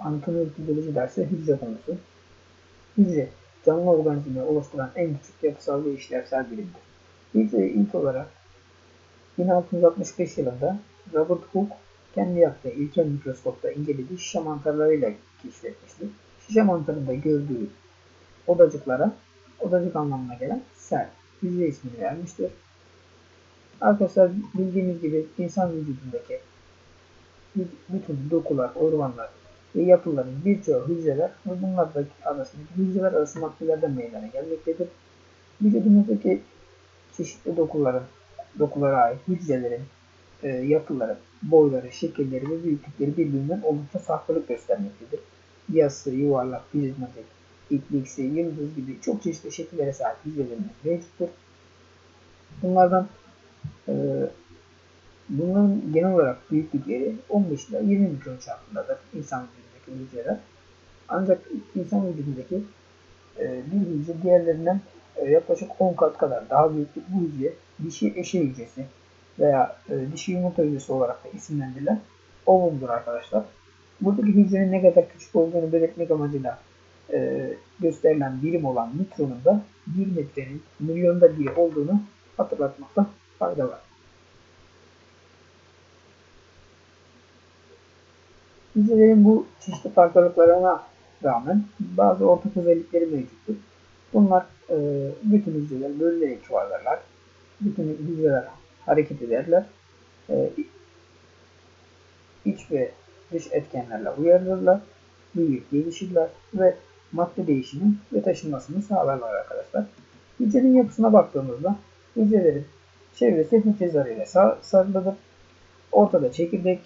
Anatomi biyoloji dersi hücre konusu. Hücre, canlı organizmayı oluşturan en küçük yapısal ve işlevsel birimdir. Hücreyi ilk olarak 1665 yılında Robert Hooke kendi yaptığı ilkel mikroskopta incelediği şişe mantarlarıyla keşfetmiştir. Şişe mantarında gördüğü odacıklara odacık anlamına gelen sel, hücre ismini vermiştir. Arkadaşlar bildiğimiz gibi insan vücudundaki bütün dokular, organlar ve yapıların birçoğu hücreler ve bunlardaki arasındaki hücreler arası maddelerden meydana gelmektedir. Vücudumuzdaki çeşitli dokuların, dokulara ait hücrelerin e, yapıları, boyları, şekilleri ve büyüklükleri birbirinden oldukça farklılık göstermektedir. Yası, yuvarlak, prizmatik, ikliksi, yıldız gibi çok çeşitli şekillere sahip hücrelerimiz mevcuttur. Bunlardan e, bunların genel olarak büyüklükleri 15 ile 20 mikron çapındadır insan vücudundaki hücreler. Ancak insan vücudundaki e, bir hücre diğerlerinden e, yaklaşık 10 kat kadar daha büyüktür. Bu hücre dişi eşe hücresi veya e, dişi yumurta hücresi olarak da isimlendirilen ovumdur arkadaşlar. Buradaki hücrenin ne kadar küçük olduğunu belirtmek amacıyla e, gösterilen birim olan mikronun da 1 metrenin milyonda biri olduğunu hatırlatmakta fayda var. Hücrelerin bu çeşitli farklılıklarına rağmen bazı ortak özellikleri mevcuttur. Bunlar e, bütün hücreler bölünerek yuvarlarlar. Bütün hücreler hareket ederler. E, iç ve dış etkenlerle uyarılırlar. Büyür, gelişirler ve madde değişimi ve taşınmasını sağlarlar arkadaşlar. Hücrenin yapısına baktığımızda hücrelerin çevresi hücre zarıyla sarılıdır. Ortada çekirdek,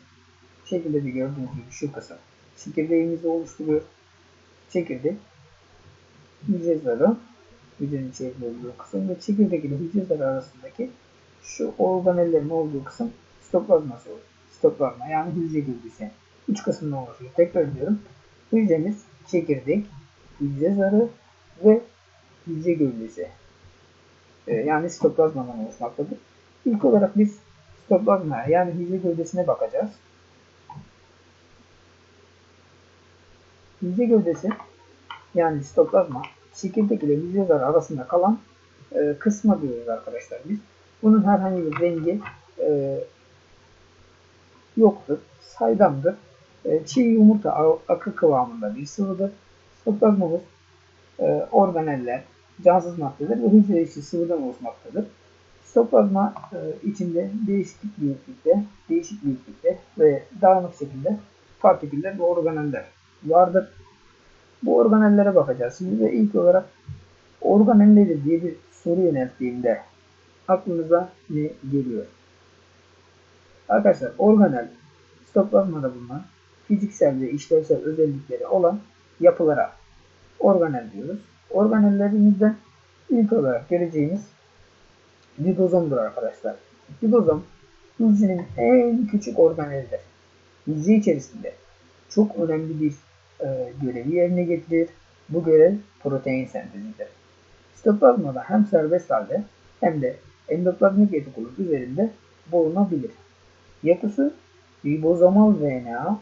şekilde bir gördüğünüz gibi şu kısım çekirdeğimizi oluşturuyor. Çekirdek hücre zarı hücrenin içerisinde olduğu kısım ve çekirdek ile hücre zarı arasındaki şu organellerin olduğu kısım sitoplazması olur. Sitoplazma yani hücre gövdesi. Üç kısımdan oluşuyor. Tekrar ediyorum. Hücremiz çekirdek, hücre zarı ve hücre gövdesi. Ee, yani sitoplazmadan oluşmaktadır. İlk olarak biz sitoplazmaya yani hücre gövdesine bakacağız. Hücre gövdesi yani sitoplazma çekirdek ile hücre zarı arasında kalan e, kısma diyoruz arkadaşlar biz. Bunun herhangi bir rengi e, yoktur. Saydamdır. E, çiğ yumurta akı kıvamında bir sıvıdır. Sitoplazmamız e, organeller, cansız maddeler ve hücre içi sıvıdan oluşmaktadır. Sitoplazma e, içinde değişik büyüklükte, değişik büyüklükte ve dağınık şekilde partiküller ve organeller vardır. Bu organellere bakacağız. Şimdi de ilk olarak organel nedir diye bir soru yönelttiğimde aklınıza ne geliyor? Arkadaşlar organel sitoplazmada bulunan fiziksel ve işlevsel özellikleri olan yapılara organel diyoruz. Organellerimizden ilk olarak göreceğimiz ribozomdur arkadaşlar. Ribozom hücrenin en küçük organelidir. Hücre içerisinde çok önemli bir e, görevi yerine getirir. Bu görev protein sentezidir. Sitoplazmada hem serbest halde hem de endoplazmik retikulum üzerinde bulunabilir. Yapısı ribozomal RNA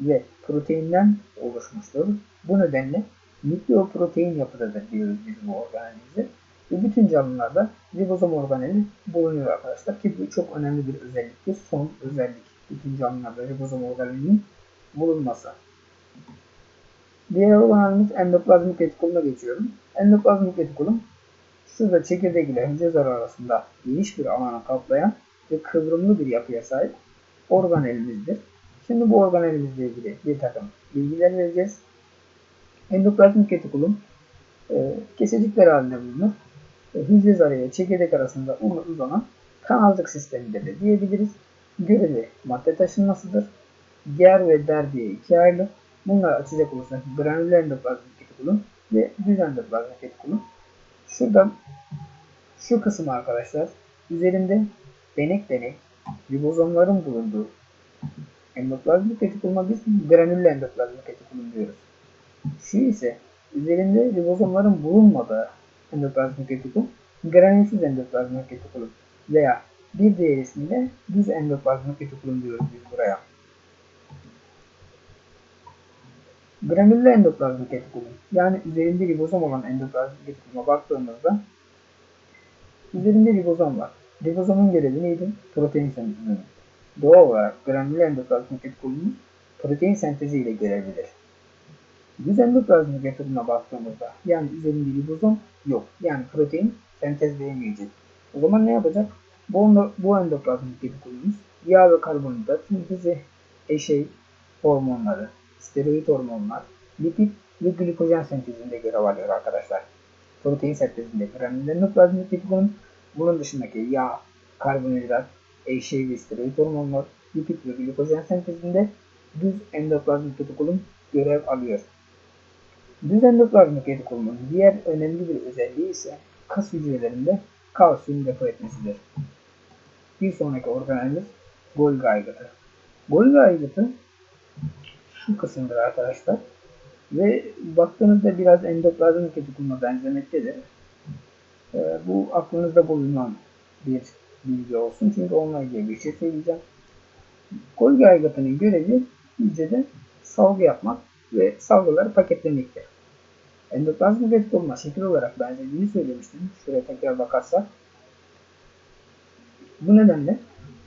ve proteinden oluşmuştur. Bu nedenle nükleoprotein yapıdadır diyoruz biz bu organelize. Ve bütün canlılarda ribozom organeli bulunuyor arkadaşlar ki bu çok önemli bir özelliktir. Son özellik bütün canlılarda ribozom organelinin bulunması. Diğer organelimiz endoplazmik retikuluma geçiyorum. Endoplazmik retikulum şurada çekirdek ile hücre zarı arasında geniş bir alanı kaplayan ve kıvrımlı bir yapıya sahip organelimizdir. Şimdi bu organelimizle ilgili bir takım bilgiler vereceğiz. Endoplazmik retikulum e, kesecikler halinde bulunur. E, hücre zarı ile çekirdek arasında uzanan kanalcık sistemidir de diyebiliriz. Görevi madde taşınmasıdır. Ger ve der diye ikiye ayrılır. Bunları açacak olursak granüler endoplazmik retikulum ve düz endoplazmik retikulum. Şurada şu kısım arkadaşlar üzerinde denek denek ribozomların bulunduğu endoplazmik retikuluma biz granüllü endoplazmik retikulum diyoruz. Şu ise üzerinde ribozomların bulunmadığı endoplazmik retikulum granülsüz endoplazmik retikulum veya bir diğer ismiyle düz endoplazmik retikulum diyoruz biz buraya. Granüllü endoplazmik retikulum yani üzerinde ribozom olan endoplazmik retikuluma baktığımızda üzerinde ribozom var. Ribozomun görevi neydi? Protein sentezi. Doğal olarak granüllü endoplazmik retikulumumuz protein sentezi ile görevlidir. Düz endoplazmik retikuluma baktığımızda yani üzerinde ribozom yok. Yani protein sentezleyemeyecek. O zaman ne yapacak? Bu, bu endoplazmik retikulumumuz yağ ve karbonhidrat sentezi, eşey hormonları, steroid hormonlar, lipid ve glikojen sentezinde görev alıyor arkadaşlar. Protein sentezinde granüller endoplazmik retikulum, bunun dışındaki yağ, karbonhidrat, eşey ve steroid hormonlar, lipid ve glikojen sentezinde düz endoplazmik retikulum görev alıyor. Düz endoplazmik retikulumun diğer önemli bir özelliği ise kas hücrelerinde kalsiyum depo etmesidir. Bir sonraki organelimiz Golgi aygıtı. Golgi aygıtı şu kısımdır arkadaşlar. Ve baktığınızda biraz endoplazmik retikuluma benzemektedir. Ee, bu aklınızda bulunan bir bilgi olsun. Çünkü onunla ilgili bir şey söyleyeceğim. Golgi aygıtının görevi hücrede salgı yapmak ve salgıları paketlemektir. Endoplazmik retikuluma şekil olarak benzediğini söylemiştim. Şuraya tekrar bakarsak. Bu nedenle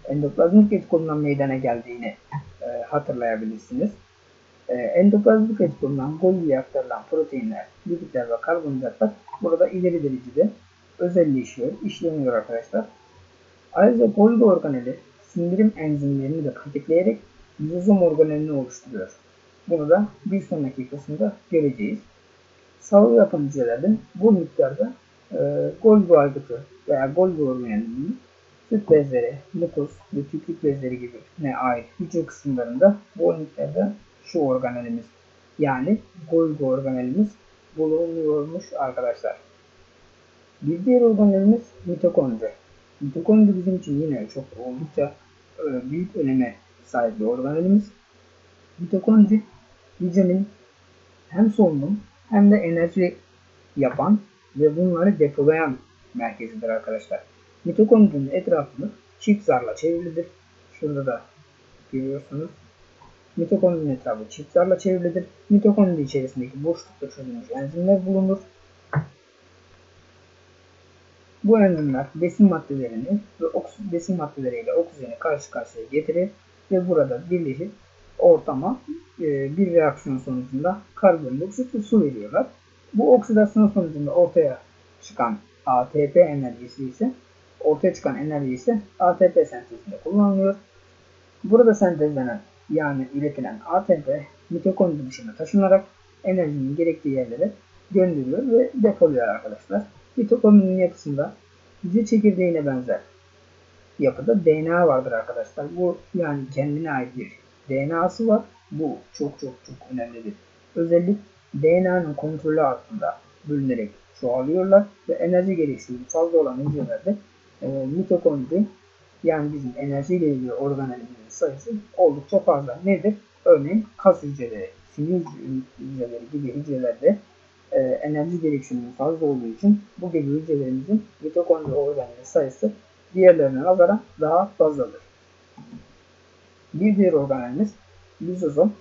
endoplazmik retikulumdan meydana geldiğini e, hatırlayabilirsiniz. E, endoplazmik retikulumdan Golgi'ye aktarılan proteinler, lipidler ve karbonhidratlar burada ileri derecede özelleşiyor, işleniyor arkadaşlar. Ayrıca Golgi organeli sindirim enzimlerini de paketleyerek lizozom organelini oluşturuyor. Bunu da bir sonraki kısımda göreceğiz. Salgı yapan hücrelerden bu miktarda e, Golgi aygıtı veya Golgi organelinin süt bezleri, mukus ve tükürük bezleri gibi ne ait hücre kısımlarında bol miktarda şu organelimiz yani Golgi organelimiz bulunuyormuş arkadaşlar. Bir diğer organelimiz mitokondri. Mitokondri bizim için yine çok oldukça e, büyük öneme sahip bir organelimiz. Mitokondri hücrenin hem solunum hem de enerji yapan ve bunları depolayan merkezidir arkadaşlar. Mitokondrinin etrafını çift zarla çevrilidir. Şurada da görüyorsunuz. Mitokondrinin etrafı çift zarla çevrilidir. Mitokondri içerisindeki boşlukta çözülmüş enzimler bulunur. Bu enzimler besin maddelerini ve besin maddeleriyle oksijeni karşı karşıya getirir ve burada birleşip ortama e, bir reaksiyon sonucunda karbondioksit ve su veriyorlar. Bu oksidasyon sonucunda ortaya çıkan ATP enerjisi ise ortaya çıkan enerji ise ATP sentezinde kullanılıyor. Burada sentezlenen yani üretilen ATP mitokondri dışına taşınarak enerjinin gerektiği yerlere gönderiliyor ve depoluyor arkadaşlar. Mitokondrinin yapısında hücre çekirdeğine benzer yapıda DNA vardır arkadaşlar. Bu yani kendine ait bir DNA'sı var. Bu çok çok çok önemlidir. Özellik DNA'nın kontrolü altında bölünerek çoğalıyorlar ve enerji gereksinimi fazla olan hücrelerde e, mitokondri yani bizim enerjiyle ilgili organellerimizin sayısı oldukça fazla. Nedir? Örneğin kas hücreleri, sinir hücreleri gibi hücrelerde e, enerji gereksinimi fazla olduğu için bu gibi hücrelerimizin mitokondri organeli sayısı diğerlerine nazaran daha fazladır. Bir diğer organelimiz lizozom.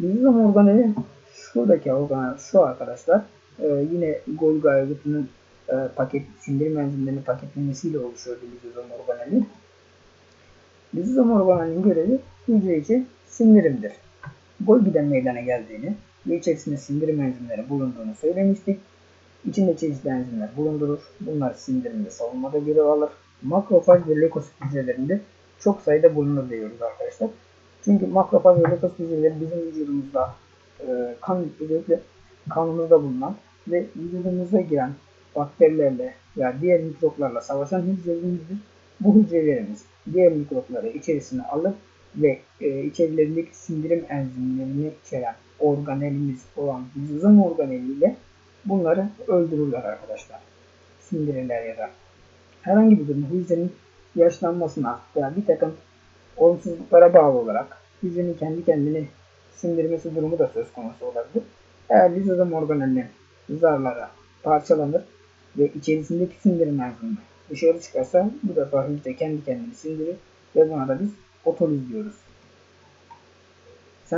Lizozom organeli şuradaki organel şu arkadaşlar. E, yine Golgi aygıtının e, paket sindirim enzimlerinin paketlenmesiyle oluşuyor lizozom organeli. Lizozom organelinin görevi hücre içi sindirimdir. Golgi'den meydana geldiğini ve içerisinde sindirim enzimleri bulunduğunu söylemiştik. İçinde çeşitli enzimler bulundurur. Bunlar sindirimde savunmada görev alır. Makrofaj ve lökosit hücrelerinde çok sayıda bulunur diyoruz arkadaşlar. Çünkü makrofaj ve lökosit hücreleri bizim vücudumuzda e, kan özellikle kanımızda bulunan ve vücudumuza giren bakterilerle veya diğer mikroplarla savaşan hücrelerimizdir. Bu hücrelerimiz diğer mikropları içerisine alır ve e, içerilerindeki sindirim enzimlerini içeren organelimiz olan lizozom organeliyle bunları öldürürler arkadaşlar. Sindirirler ya da herhangi bir durumda hücrenin yaşlanmasına veya bir takım olumsuzluklara bağlı olarak hücrenin kendi kendini sindirmesi durumu da söz konusu olabilir. Eğer lizozom organelinin zarlara parçalanır ve içerisindeki sindirim enzimi dışarı çıkarsa bu defa hücre kendi kendini sindirir ve buna da biz otoliz diyoruz.